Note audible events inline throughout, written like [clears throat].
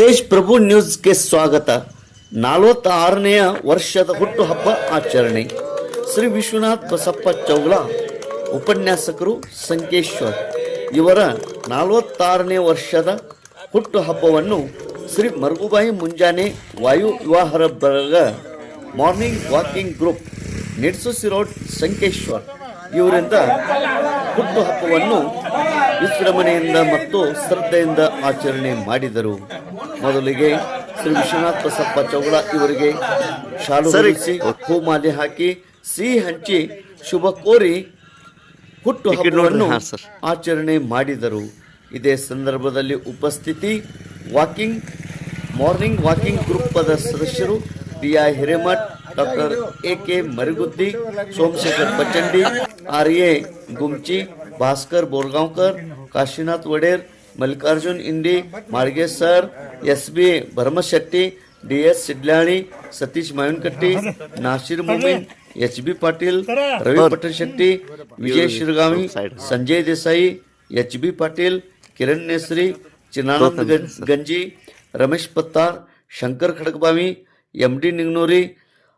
ತೇಜ್ ಪ್ರಭು ನ್ಯೂಸ್ಗೆ ಸ್ವಾಗತ. ನಲವತ್ತಾರನೆಯ ವರ್ಷದ ಹುಟ್ಟುಹಬ್ಬ ಆಚರಣೆ. ಶ್ರೀ ವಿಶ್ವನಾಥ್ ಬಸಪ್ಪ ಚೌಗಳ ಉಪನ್ಯಾಸಕರು ಸಂಕೇಶ್ವರ್. ಇವರ ನಲವತ್ತಾರನೇ ವರ್ಷದ ಹುಟ್ಟುಹಬ್ಬವನ್ನು ಶ್ರೀ ಮರುಗುಬಾಯಿ ಮುಂಜಾನೆ ವಾಯು ವಿವಾಹರ ಬರಗ ಮಾರ್ನಿಂಗ್ ವಾಕಿಂಗ್ ಗ್ರೂಪ್, ನಿಡ್ಸುಸಿ ರೋಡ್, ಸಂಕೇಶ್ವರ್. ಇವರಿಂದ ಹುಟ್ಟುಹಬ್ಬವನ್ನು ವಿಜೃಂಭಣೆಯಿಂದ ಮತ್ತು ಶ್ರದ್ಧೆಯಿಂದ ಆಚರಣೆ ಮಾಡಿದರು. ಮೊದಲಿಗೆ ಶ್ರೀ ವಿಶ್ವನಾಥ್ ಬಸಪ್ಪ ಚೌಗಳ ಇವರಿಗೆ ಶಾಲು ಹೊರಿಸಿ ಹೂಮಾಲೆ ಹಾಕಿ ಸಿಹಿ ಹಂಚಿ ಶುಭ ಕೋರಿ ಹುಟ್ಟು ಹಬ್ಬವನ್ನು ಆಚರಣೆ ಮಾಡಿದರು. ಇದೇ ಸಂದರ್ಭದಲ್ಲಿ ಉಪಸ್ಥಿತಿ ವಾಕಿಂಗ್ ಮಾರ್ನಿಂಗ್ ವಾಕಿಂಗ್ ಗ್ರೂಪದ ಸದಸ್ಯರು B I Hiremath doctor A K Mariguddi Somashekhar Pachandi R A Gumchi Bhaskar Borgaonkar Kashinath Vader Mallikarjun Indi, Margesh sir, S B Bharamashetti D S Sidlani, Satish Mavinakatti, Nasir Mumin, H B Patil, Ravi Patel Shetty, Vijay Shiragavi, Sanjay Desai, H B Patil, Kiran Nesari, Chinnananda Ganji, Ramesh Pattar Shankar Khadagabavi, M D Ningnuri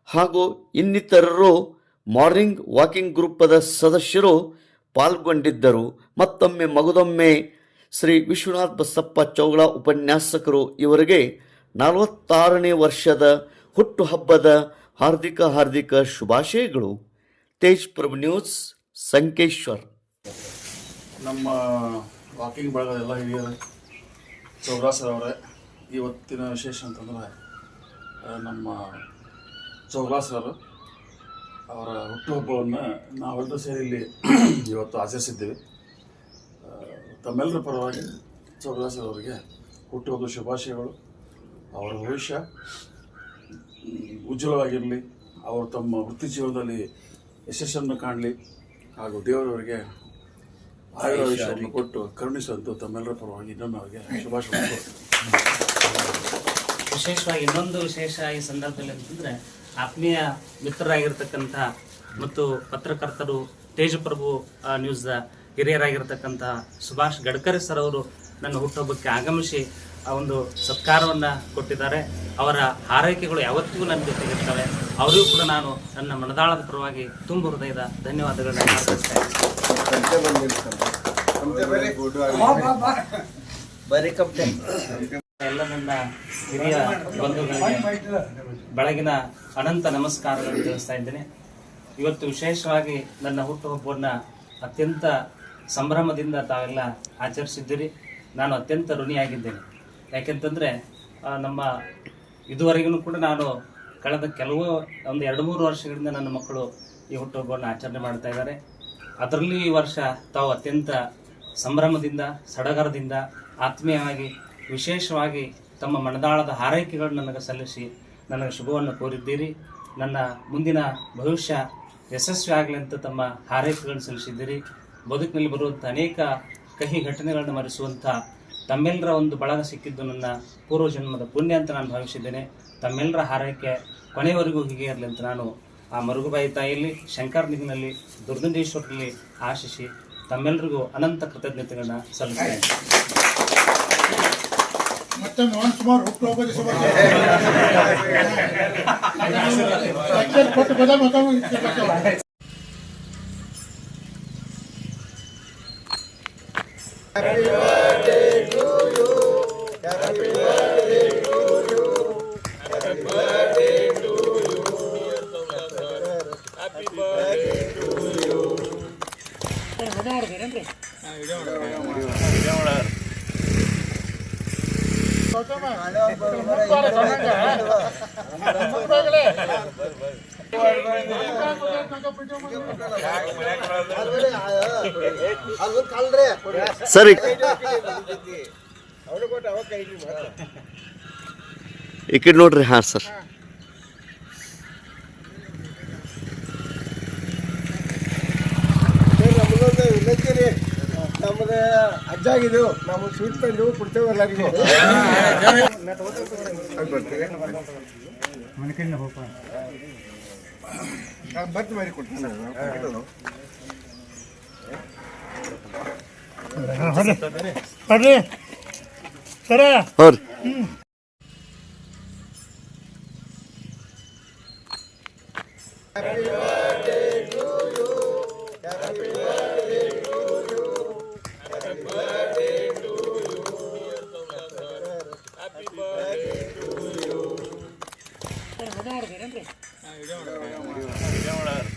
ಹಾಗೂ ಇನ್ನಿತರರು morning walking ಗ್ರೂಪದ ಸದಸ್ಯರು ಪಾಲ್ಗೊಂಡಿದ್ದರು. ಮತ್ತೊಮ್ಮೆ, ಮಗದೊಮ್ಮೆ ಶ್ರೀ ವಿಶ್ವನಾಥ್ ಬಸಪ್ಪ ಚೌಗಳ ಉಪನ್ಯಾಸಕರು ಇವರಿಗೆ ನಲವತ್ತಾರನೇ ವರ್ಷದ ಹುಟ್ಟುಹಬ್ಬದ ಹಾರ್ದಿಕ ಹಾರ್ದಿಕ ಶುಭಾಶಯಗಳು. ತೇಜ್ ಪ್ರಭು ನ್ಯೂಸ್, ಸಂಕೇಶ್ವರ್. ನಮ್ಮ ವಾಕಿಂಗ್ ಬಳಗದೆಲ್ಲ ಹಿರಿಯರು ಚೌರಾಸರ್ ಅವರೇ, ಇವತ್ತಿನ ವಿಶೇಷ ಅಂತಂದರೆ ನಮ್ಮ ನಮ್ಮ ಚೌರಾಸರ್ ಅವರ ಹುಟ್ಟುಹಬ್ಬವನ್ನು ನಾವೆಲ್ಲರೂ ಸೇರಿ ಇಲ್ಲಿ [clears throat] ಇವತ್ತು ಆಚರಿಸಿದ್ದೇವೆ. ತಮ್ಮೆಲ್ಲರ ಪರವಾಗಿ ಅವರಿಗೆ ಹುಟ್ಟುಹಬ್ಬದ ಶುಭಾಶಯಗಳು. ಅವರ ಭವಿಷ್ಯ ಉಜ್ವಲವಾಗಿರಲಿ. ಅವರು ತಮ್ಮ ವೃತ್ತಿ ಜೀವನದಲ್ಲಿ ಯಶಸ್ಸನ್ನು ಕಾಣಲಿ. ಹಾಗೂ ದೇವರವರಿಗೆ ಆಯುರ್ವೇಶವನ್ನು ಕೊಟ್ಟು ಕರುಣಿಸುವಂತ ತಮ್ಮೆಲ್ಲರ ಪರವಾಗಿ ಇನ್ನೊಮ್ಮೆ ಅವರಿಗೆ ಶುಭಾಶಯ ವಿಶೇಷವಾಗಿ ಇನ್ನೊಂದು ವಿಶೇಷ ಈ ಸಂದರ್ಭದಲ್ಲಿ ಅಂತಂದರೆ ಆತ್ಮೀಯ ಮಿತ್ರರಾಗಿರ್ತಕ್ಕಂಥ ಮತ್ತು ಪತ್ರಕರ್ತರು ತೇಜಪ್ರಭು ಆ, ನ್ಯೂಸ್ ಹಿರಿಯರಾಗಿರ್ತಕ್ಕಂಥ ಸುಭಾಷ್ ಗಡ್ಕರಿ ಸರ್ ಅವರು ನನ್ನ ಹುಟ್ಟುಹಬ್ಬಕ್ಕೆ ಆಗಮಿಸಿ ಆ ಒಂದು ಸತ್ಕಾರವನ್ನು ಕೊಟ್ಟಿದ್ದಾರೆ. ಅವರ ಹಾರೈಕೆಗಳು ಯಾವತ್ತಿಗೂ ನನ್ನ ಜೊತೆಗಿರ್ತವೆ ಅವರಿಗೂ ಕೂಡ ನಾನು ನನ್ನ ಮನದಾಳದ ಪರವಾಗಿ ತುಂಬ ಹೃದಯದ ಧನ್ಯವಾದಗಳನ್ನ. ಎಲ್ಲ ನನ್ನ ಹಿರಿಯ ಬಂಧುಗಳಿಗೆ ಬೆಳಗಿನ ಅನಂತ ನಮಸ್ಕಾರಗಳನ್ನು ತಿಳಿಸ್ತಾ ಇದ್ದೇನೆ. ಇವತ್ತು ವಿಶೇಷವಾಗಿ ನನ್ನ ಹುಟ್ಟುಹಬ್ಬವನ್ನು ಅತ್ಯಂತ ಸಂಭ್ರಮದಿಂದ ತಾವೆಲ್ಲ ಆಚರಿಸಿದ್ದೀರಿ. ನಾನು ಅತ್ಯಂತ ಋಣಿಯಾಗಿದ್ದೇನೆ. ಯಾಕೆಂತಂದರೆ ನಮ್ಮ ಇದುವರೆಗೂ ಕೂಡ ನಾನು ಕಳೆದ ಕೆಲವು, ಒಂದು ಎರಡು ಮೂರು ವರ್ಷಗಳಿಂದ ನನ್ನ ಮಕ್ಕಳು ಈ ಹುಟ್ಟುಹಬ್ಬವನ್ನು ಆಚರಣೆ ಮಾಡ್ತಾ ಇದ್ದಾರೆ. ಅದರಲ್ಲಿ ಈ ವರ್ಷ ತಾವು ಅತ್ಯಂತ ಸಂಭ್ರಮದಿಂದ, ಸಡಗರದಿಂದ, ಆತ್ಮೀಯವಾಗಿ, ವಿಶೇಷವಾಗಿ ತಮ್ಮ ಮನದಾಳದ ಹಾರೈಕೆಗಳನ್ನು ನನಗೆ ಸಲ್ಲಿಸಿ ನನಗೆ ಶುಭವನ್ನು ಕೋರಿದ್ದೀರಿ. ನನ್ನ ಮುಂದಿನ ಭವಿಷ್ಯ ಯಶಸ್ವಿ ಆಗಲಿ ಅಂತ ತಮ್ಮ ಹಾರೈಕೆಗಳನ್ನು ಸಲ್ಲಿಸಿದ್ದೀರಿ. ಬದುಕಿನಲ್ಲಿ ಬರುವಂಥ ಅನೇಕ ಕಹಿ ಘಟನೆಗಳನ್ನು ಮರೆಸುವಂಥ ತಮ್ಮೆಲ್ಲರ ಒಂದು ಬಳಗ ಸಿಕ್ಕಿದ್ದು ನನ್ನ ಪೂರ್ವಜನ್ಮದ ಪುಣ್ಯ ಅಂತ ನಾನು ಭಾವಿಸಿದ್ದೇನೆ. ತಮ್ಮೆಲ್ಲರ ಹಾರೈಕೆ ಕೊನೆಯವರೆಗೂ ಹೀಗೆ ಇರಲಿ ಅಂತ ನಾನು ಆ ಮರುಗುಬಾಯಿ ತಾಯಿಯಲ್ಲಿ, ಶಂಕರ್ ನಿಗ್ನಲ್ಲಿ ದುರ್ಗಂಡೇಶ್ವರಲ್ಲಿ ಆಶಿಸಿ ತಮ್ಮೆಲ್ಲರಿಗೂ ಅನಂತ ಕೃತಜ್ಞತೆಗಳನ್ನ ಸಲ್ಲಿಸ್ತೇನೆ. ಮೋಹನ್ ಕುಮಾರ್ ಹುಟ್ಟುಹಬ್ಬದ ಶುಭಾಶಯ ಕೊಟ್ಟು ಬದ ಮತ ಸರಿ ಈ ಕಡೆ ನೋಡ್ರಿ ಹಾಂ ಸರ್. ನೋಡ್ರಿ ವಿನಂತಿ ಸರ್. ನಮ್ದು ಅಜ್ಜಾಗಿದ್ದು ನಾವು ಸ್ವೀಟ್ ತಂದು ಕೊಡ್ತೇವೆ ಎಲ್ಲರಿಗೂ ಅ ಬರ್ ಬಟ್ ಮಾರಿ ಕೊಡ್ತಾನೆ ಕರೆ ಕರೆ ಕರೆ ಸರಾ ಹೊರ இடம்